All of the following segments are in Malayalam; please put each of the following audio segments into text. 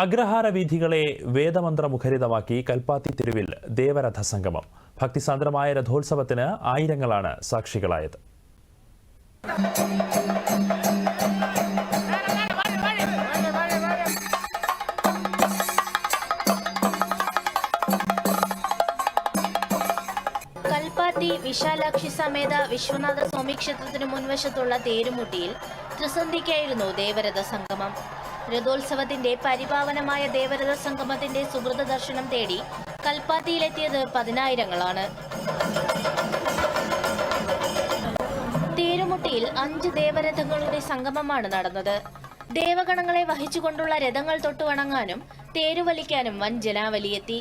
അഗ്രഹാര വീഥികളെ വേദമന്ത്രമുഖരിതമാക്കി കൽപ്പാത്തി തെരുവിൽ ദേവരഥ സംഗമം ഭക്തിസാന്ദ്രമായ രഥോത്സവത്തിന് ആയിരങ്ങളാണ് സാക്ഷികളായത്. കൽപ്പാത്തി വിശാലാക്ഷി സമേത വിശ്വനാഥ സ്വാമി ക്ഷേത്രത്തിന് മുൻവശത്തുള്ള തേരുമുട്ടിയിൽ ത്രിസന്ധിക്കായിരുന്നു ദേവരഥ സംഗമം രഥോത്സവത്തിന്റെ പരിപാവനമായ ദേവരഥ സംഗമത്തിന്റെ സുഹൃത ദർശനം തേടി കൽപ്പാത്തിയിലെത്തിയത് പതിനായിരങ്ങളാണ്. തേരുമുട്ടിയിൽ അഞ്ച് ദേവരഥങ്ങളുടെ സംഗമമാണ് നടന്നത്. ദേവഗണങ്ങളെ വഹിച്ചുകൊണ്ടുള്ള രഥങ്ങൾ തൊട്ടുവണങ്ങാനും തേരുവലിക്കാനും വൻ ജനാവലിയെത്തി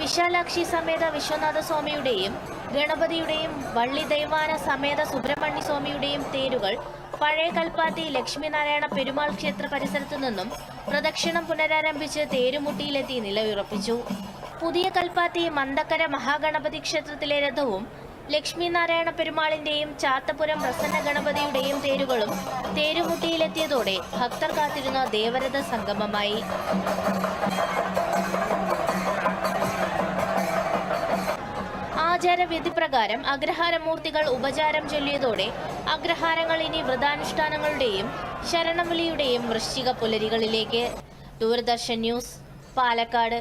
വിശാലാക്ഷി സമേത വിശ്വനാഥ സ്വാമിയുടെയും ഗണപതിയുടെയും വള്ളി ദൈവാന സമേത സുബ്രഹ്മണ്യ സ്വാമിയുടെയും തേരുകൾ പഴയ കൽപ്പാത്തി ലക്ഷ്മിനാരായണ പെരുമാൾ ക്ഷേത്ര പരിസരത്തു നിന്നും പ്രദക്ഷിണം പുനരാരംഭിച്ച് തേരുമുട്ടിയിലെത്തി നിലയുറപ്പിച്ചു. പുതിയ കൽപ്പാത്തി മന്ദക്കര മഹാഗണപതി ക്ഷേത്രത്തിലെ രഥവും ലക്ഷ്മിനാരായണ പെരുമാളിന്റെയും ചാത്തപുരം പ്രസന്ന തേരുകളും തേരുമുട്ടിയിലെത്തിയതോടെ ഭക്തർ കാത്തിരുന്ന ദേവരഥ സംഗമമായി. ആചാരവിധി പ്രകാരം അഗ്രഹാരമൂർത്തികൾ ഉപചാരം ചൊല്ലിയതോടെ അഗ്രഹാരങ്ങൾ ഇനി വ്രതാനുഷ്ഠാനങ്ങളുടെയും ശരണവിളിയുടെയും വൃശ്ചിക പുലരികളിലേക്ക്. ദൂരദർശൻ ന്യൂസ് പാലക്കാട്.